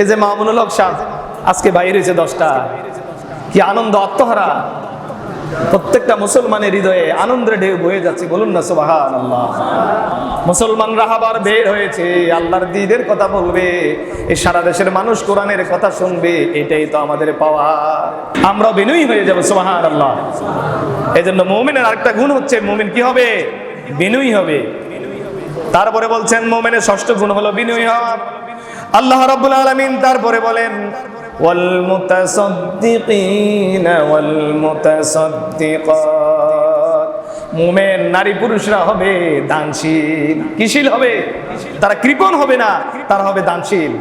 এই যে মামুনুল হক সাহ আজকে বাইরে হয়েছে দশটা। কি আনন্দ, আত্মহারা। প্রত্যেকটা মুসলমানের হৃদয়ে আনন্দের ঢেউ বয়ে যাচ্ছে, বলুন না সুবাহান আল্লাহ মুসলমানরা আবার বের হয়েছে, আল্লাহর দিদের কথা বলবে এই সারা দেশের মানুষ কোরআনের কথা শুনবে, এটাই তো আমাদের পাওয়া। আমরা বিনয়ী হয়ে যাব সুবাহান আল্লাহ এই জন্য মৌমিনের আরেকটা গুণ হচ্ছে, মৌমিন কি হবে? বিনয়ী হবে। তারপরে বলছেন, মোমেনের ষষ্ঠ গুণ হলো বিনয়ী হওয়া। আল্লাহ রাব্বুল আলামিন তারপরে বলেন ওয়াল মুতাসাদ্দিকাত মুমেন নারী পুরুষরা হবে দানশীল। কিশীল হবে? তারা কৃপণ হবে না, তারা হবে দানশীল।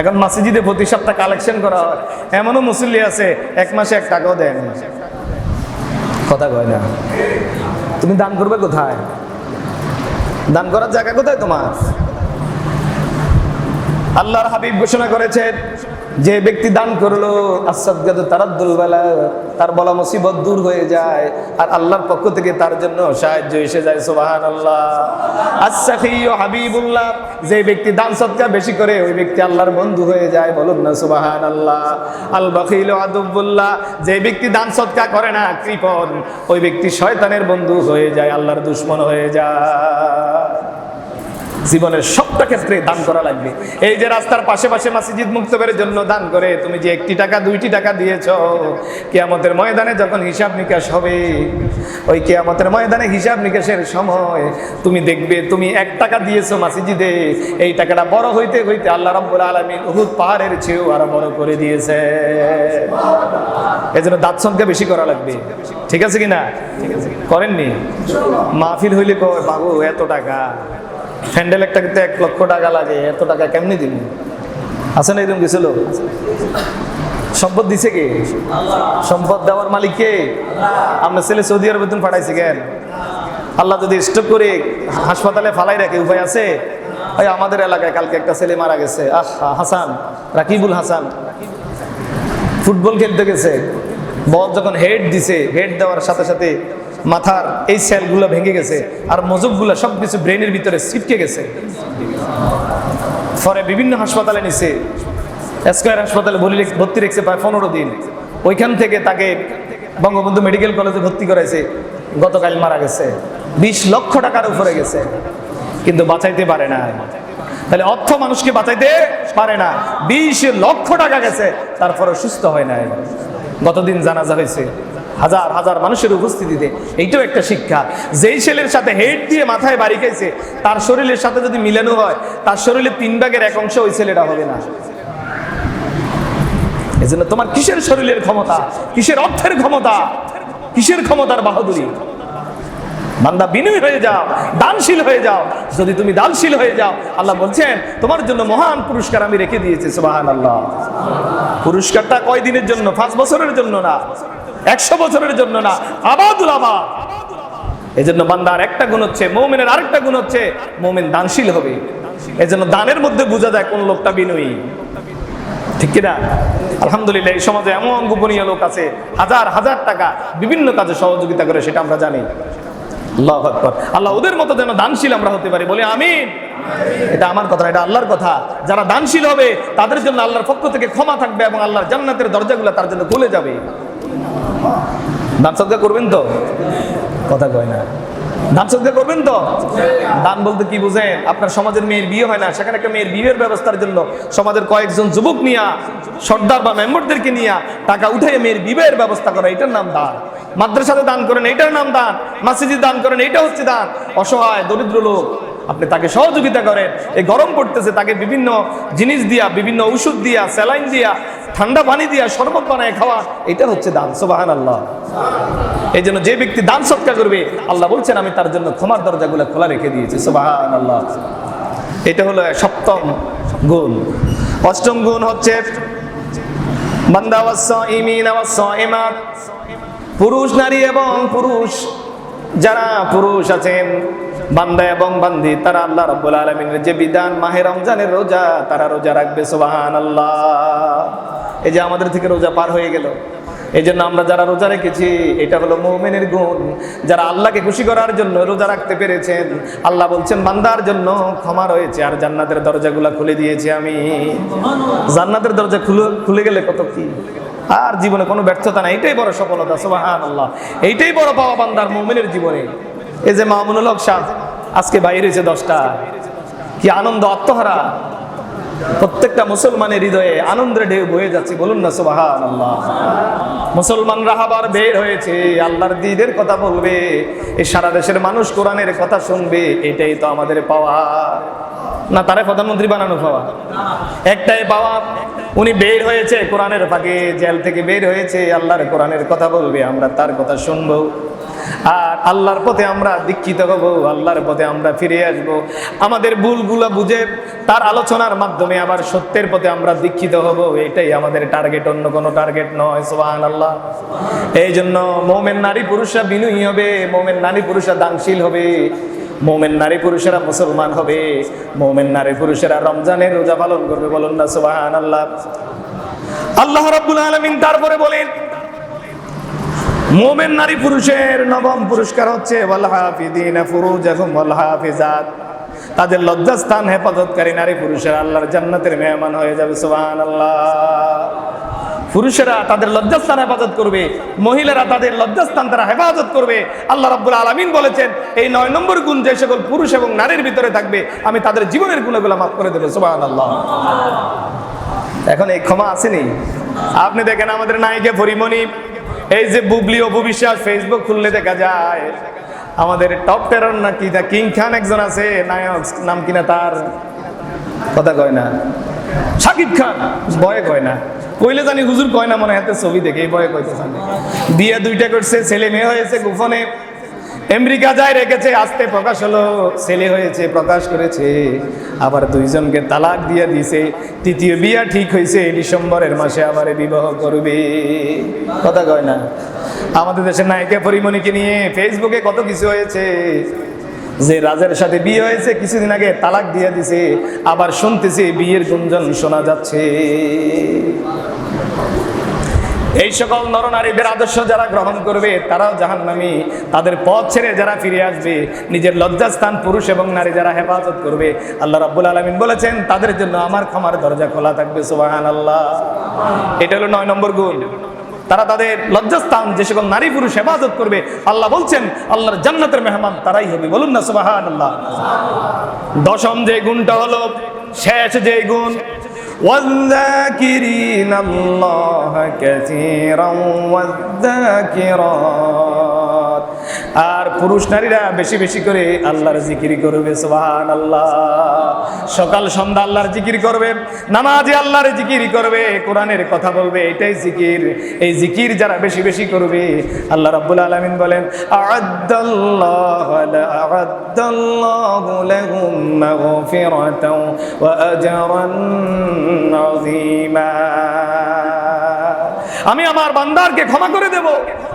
এখন মসজিদে প্রতি সপ্তাহ কালেকশন করা হয়। এমনও মুসল্লি আছে, এক মাসে এক টাকাও দেন কথা কয় না। তুমি দান করবে কোথায়? দান করার জায়গা কোথায় তোমার? আল্লাহর হাবিব ঘোষণা করেছেন যে ব্যক্তি দান করল আসাদ তারাদ্দুল বেলা, তার বলা মুসিবত দূর হয়ে যায় আর আল্লাহর পক্ষ থেকে তার জন্য সাহায্য এসে যায় সুবাহান আল্লাহ আসাফিও হাবিবুল্লাহ, যে ব্যক্তি দান সৎকার বেশি করে, ওই ব্যক্তি আল্লাহর বন্ধু হয়ে যায়, বলুন না সুবাহান আল্লাহ আল বাকিল আদুবুল্লাহ, যে ব্যক্তি দান সৎকার করে না কৃপন ওই ব্যক্তি শয়তানের বন্ধু হয়ে যায়, আল্লাহর দুশ্মন হয়ে যায়। জীবনের সবটা ক্ষেত্রে দান করা লাগবে। এই যে রাস্তার পাশে পাশে মসজিদ মুক্তবের জন্য দান করে, তুমি যে একটি টাকা, দুইটি টাকা দিয়েছ, কেয়ামতের ময়দানে যখন হিসাব নিকাশ হবে, ওই কেয়ামতের ময়দানে হিসাব নিকাশের সময় তুমি দেখবে, তুমি এক টাকা দিয়েছ মাসিজিদে, এই টাকাটা বড় হইতে হইতে আল্লাহ রাব্বুল আলামিন উহুদ পাহাড়ের চেয়েও আরও বড় করে দিয়েছে। এই জন্য দাঁত সংখ্যা বেশি করা লাগবে। ঠিক আছে কি না করেননি? মাহফিল হইলে কয়, বাবু, এত টাকা। স্যান্ডেল একটা কিন্তু এক লক্ষ টাকা লাগে, এত টাকা কেমনি দিন আছে না এরকম গেছিল সম্পদ দিছে কে? সম্পদ দেওয়ার মালিক কে? আপনার ছেলে সৌদি আরব বেতন পাঠাইছে কেন? আল্লাহ যদি স্টক করে হাসপাতালে ফালাই রাখে, উপায় আছে? ওই আমাদের এলাকায় কালকে একটা ছেলে মারা গেছে। আহ, হাসান, রাকিবুল হাসান। ফুটবল খেলতে গেছে। বল যখন হেড দিছে হেড দেওয়ার সাথে সাথে মাথার এই সেলগুলো ভেঙে গেছে আর মজুবগুলো সব কিছু ব্রেনের ভিতরে ছিটকে গেছে। পরে বিভিন্ন হাসপাতালে নিছে। স্কোয়ার হাসপাতালে ভর্তি রেখেছে প্রায় পনেরো দিন। ওইখান থেকে তাকে বঙ্গবন্ধু মেডিকেল কলেজে ভর্তি করাইছে। গতকাল মারা গেছে। বিশ লক্ষ টাকার উপরে গেছে। কিন্তু বাঁচাইতে পারে না। তাহলে অর্থ মানুষকে বাঁচাইতে পারে না। বিশ লক্ষ টাকা গেছে। তারপরে সুস্থ হয় না গতদিন জানাজা হয়েছে। হাজার হাজার মানুষের উপস্থিতিতে। এইটাও একটা শিক্ষা। যেই ছেলের সাথে হেড দিয়ে মাথায় বাড়ি খাইছে, তার শরীরের সাথে যদি মিলানো হয়, তার শরীরের তিন ভাগের এক অংশ ওই ছেলেটা হবে না। এই জন্য তোমার কিসের শরীরের ক্ষমতা? কিসের অর্থের ক্ষমতা? কিসের ক্ষমতার বাহাদুরি? বান্দা বিনয় হয়ে যাও, দানশীল হয়ে যাও। যদি তুমি দানশীল হয়ে যাও, আল্লাহ বলছেন, তোমার জন্য মহান পুরস্কার আমি রেখে দিয়েছি সুবাহান আল্লাহ পুরস্কারটা কয় দিনের জন্য? পাঁচ বছরের জন্য না? একশো বছরের জন্য না, আবাদুল আবাদ। এই জন্য বান্দার একটা গুণ হচ্ছে, মৌমিনের আরেকটা গুণ হচ্ছে, মৌমিন দানশীল হবে। এই জন্য দানের মধ্যে বোঝা যায় কোন লোকটা বিনয়ী। ঠিক কিনা আলহামদুলিল্লাহ, এই সমাজে এমন গোপনীয় লোক আছে, হাজার হাজার টাকা বিভিন্ন কাজে সহযোগিতা করে, সেটা আমরা জানি। আল্লাহ আল্লাহ ওদের মতো যেন দানশীল আমরা হতে পারি, বলে আমিন। এটা আমার কথা এটা আল্লাহর কথা। যারা দানশীল হবে, তাদের জন্য আল্লাহর পক্ষ থেকে ক্ষমা থাকবে এবং আল্লাহর জান্নাতের দরজাগুলো তার জন্য খুলে যাবে। দান সদকা করবেন তো? কথা কয় না। দান সদকা করবেন তো? দান বলতে কি বুঝেন আপনার সমাজের মেয়ের বিয়ে হয় না, সেখানে একটা মেয়ের বিয়ের ব্যবস্থার জন্য সমাজের কয়েকজন যুবক নিয়া, সর্দার বা মেম্বারদেরকে নিয়া টাকা উঠে মেয়ের বিবাহের ব্যবস্থা করা, এটার নাম দান। মাদ্রাসাতে দান করেন, এটার নাম দান। মসজিদে দান করেন, এটা হচ্ছে দান। অসহায়, দরিদ্র লোক, আপনি তাকে সহযোগিতা করেন। এই গরম পড়তেছে, তাকে বিভিন্ন জিনিস দিয়া, বিভিন্ন ওষুধ দিয়া, স্যালাইন দিয়া ঠান্ডা পানি দিয়া শরবত বানায় খাওয়া, এটা হচ্ছে দান সোবাহান আল্লাহ এই জন্য যে ব্যক্তি দান সৎকার করবে, আল্লাহ বলছেন, আমি তার জন্য ক্ষমার দরজাগুলো খোলা রেখে দিয়েছি সোবাহান আল্লাহ এটা হলো সপ্তম গুণ। অষ্টম গুণ হচ্ছে পুরুষ নারী এবং পুরুষ, যারা পুরুষ আছেন, বান্দা এবং বান্দি, তারা আল্লাহ রাব্বুল আলামিনের যে বিধান, মাহে রমজানের রোজা, তারা রোজা রাখবে, সুবহানাল্লাহ। এই যে আমাদের থেকে রোজা পার হয়ে গেল। এই জন্য আমরা যারা রোজা রেখেছি, এটা হলো মৌমেনের গুণ। যারা আল্লাহকে খুশি করার জন্য রোজা রাখতে পেরেছেন, আল্লাহ বলছেন, বান্দার জন্য ক্ষমা রয়েছে। আর জান্নাতের দরজাগুলো খুলে দিয়েছি আমি। জান্নাতের দরজা খুলে খুলে গেলে কত কি? আর জীবনে কোনো ব্যর্থতা নাই। এটাই বড় সফলতা সুবাহান আল্লাহ এইটাই বড় পাওয়া বান্দার মৌমেনের জীবনে। এই যে মামুনুল হক সাহ, আজকে বাইরে হয়েছে দশটা। কি আনন্দ, আত্মহারা। প্রত্যেকটা মুসলমানের হৃদয়ে আনন্দের ঢেউ বয়ে যাচ্ছে। বলুন না সুবাহান আল্লাহ মুসলমানরা আবার বের হয়েছে, আল্লাহর দিদের কথা বলবে এই সারা দেশের মানুষ কোরআনের কথা শুনবে, এটাই তো আমাদের পাওয়া। না, তারে প্রধানমন্ত্রী বানানো পাওয়া? একটাই পাওয়া, উনি বের হয়েছে কোরআনের ফাঁকে, জেল থেকে বের হয়েছে, আল্লাহর কোরআনের কথা বলবে, আমরা তার কথা শুনব। আল্লাহর পথে আমরা দীক্ষিত হব, আল্লাহর পথে আমরা ফিরে আসব। আমাদের ভুলগুলো বুঝে তার আলোচনার মাধ্যমে আবার সত্যের পথে আমরা দীক্ষিত হব, এটাই আমাদের টার্গেট অন্য কোনো টার্গেট নয় সোহান আল্লাহ এই জন্য মোমেন নারী পুরুষরা বিনয়ী হবে, মোমেন নারী পুরুষরা দানশীল হবে, মোমেন নারী পুরুষেরা মুসলমান হবে, মোমেন নারী পুরুষেরা রমজানের রোজা পালন করবে, বলুন না সোহান আল্লাহ আল্লাহ রাব্বুল আলামিন তারপরে বলেন মোমেন নারী পুরুষের নবম পুরস্কার হচ্ছে তাদের লজ্জাস্থান হেফাজতকারী নারী পুরুষেরা আল্লাহর জান্নাতের মেহমান হয়ে যাবে, সুবহানাল্লাহ। পুরুষেরা তাদের লজ্জাস্থান হেফাজত করবে, মহিলারা তাদের লজ্জাস্থান তারা হেফাজত করবে। আল্লাহ রাব্বুল আলামিন বলেছেন, এই নয় নম্বর গুণ যে সকল পুরুষ এবং নারীর ভিতরে থাকবে, আমি তাদের জীবনের গুণগুলো মাফ করে দেবো, সুবহানাল্লাহ। এখন এই ক্ষমা আসেনি আপনি দেখেন আমাদের নায়িকা পরিমণি এই যে বুবলি অপু বিশ্বাস ফেসবুক খুললে দেখা যায়, আমাদের টপ টেরর নাকি দা কিং খান একজন আছে, নায়ক, নাম কিনা তার? কথা কয় না। সাকিব খান, ভয়ে কয় না। কইলে জানি হুজুর কয় না, মনে হাতে ছবি দেখে, এই ভয়ে কইতে বিয়ে দুইটা করছে, ছেলে মেয়ে হয়েছে, গোপনে আমেরিকা যায় রেখেছে, আস্তে প্রকাশ হলো, ছেলে হয়েছে, প্রকাশ করেছে। আবার দুইজনকে তালাক দিয়ে দিছে তৃতীয় বিয়া ঠিক হয়েছে, ডিসেম্বরের মাসে আবার বিবাহ করবে। কথা কয় না? আমাদের দেশের নায়িকা পরিমণিকে নিয়ে ফেসবুকে কত কিছু হয়েছে। যে রাজের সাথে বিয়ে হয়েছে, কিছুদিন আগে তালাক দিয়ে দিছে আবার শুনতেছি বিয়ের গুঞ্জন শোনা যাচ্ছে। এই সকল নরনারীদের আদর্শ যারা গ্রহণ করবে, তারাও জাহান্নামি। তাদের পথ ছেড়ে যারা ফিরে আসবে, নিজের লজ্জাস্থান পুরুষ এবং নারী যারা হেফাজত করবে, আল্লাহ রাব্বুল আলমিন বলেছেন, তাদের জন্য আমার ক্ষমার দরজা খোলা থাকবে সোহান আল্লাহ এটা হলো নয় নম্বর গুণ। তারা তাদের লজ্জাস্থান, যে সকল নারী পুরুষ হেফাজত করবে, আল্লাহ বলছেন, আল্লাহর জান্নাতের মেহমান তারাই হবে। বলুন না সোহান আল্লাহ দশম যে গুণটা হলো, শেষ যে গুণ ওয়াল্লাকিরি الله كثيرا والذاكرات আর পুরুষ নারীরা বেশি বেশি করে আল্লাহর জিকির করবে সুবহান আল্লাহ সকাল, সন্ধ্যা আল্লাহর জিকির করবে, নামাজে আল্লাহর জিকির করবে, কোরআনের কথা বলবে, এটাই জিকির। এই জিকির যারা বেশি বেশি করবে, আল্লাহ রাব্বুল আলামিন বলেন আ'আদ্দাল্লাহু আমি আমার বান্দারকে ক্ষমা করে দেব।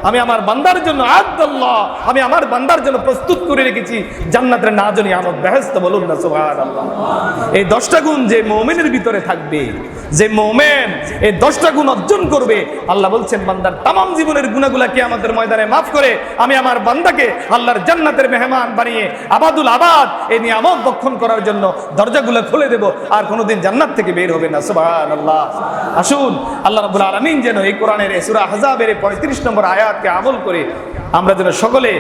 আমি আমার বান্দার জন্য আব্দুল্লাহ, আমি আমার বান্দার জন্য প্রস্তুত করে রেখেছি। জান্নাতের না জানি আমার বেহেস্ত বলুন না, সুবহানাল্লাহ। এই দশটা গুণ যে মুমিনের ভিতরে থাকবে, যে মুমিন এই দশটা গুণ অর্জন করবে, আল্লাহ বলছেন, বান্দার তামাম জীবনের গুণাগুলা কি আমাদের ময়দানে মাফ করে, আমি আমার বান্দাকে আল্লাহর জান্নাতের মেহমান বানিয়ে আবাদুল আবাদ এই নিয়ামত বক্ষণ করার জন্য দরজাগুলো খুলে দেব, আর কোনোদিন জান্নাত থেকে বের হবে না, সুবহানাল্লাহ। আসুন, আল্লাহ রাব্বুল আলামিন যেন এই কোরআনের এসুরা হাজাবের পঁয়ত্রিশ এই 35 নম্বর আয়াতকে আমল করে আমরা যেন সকলে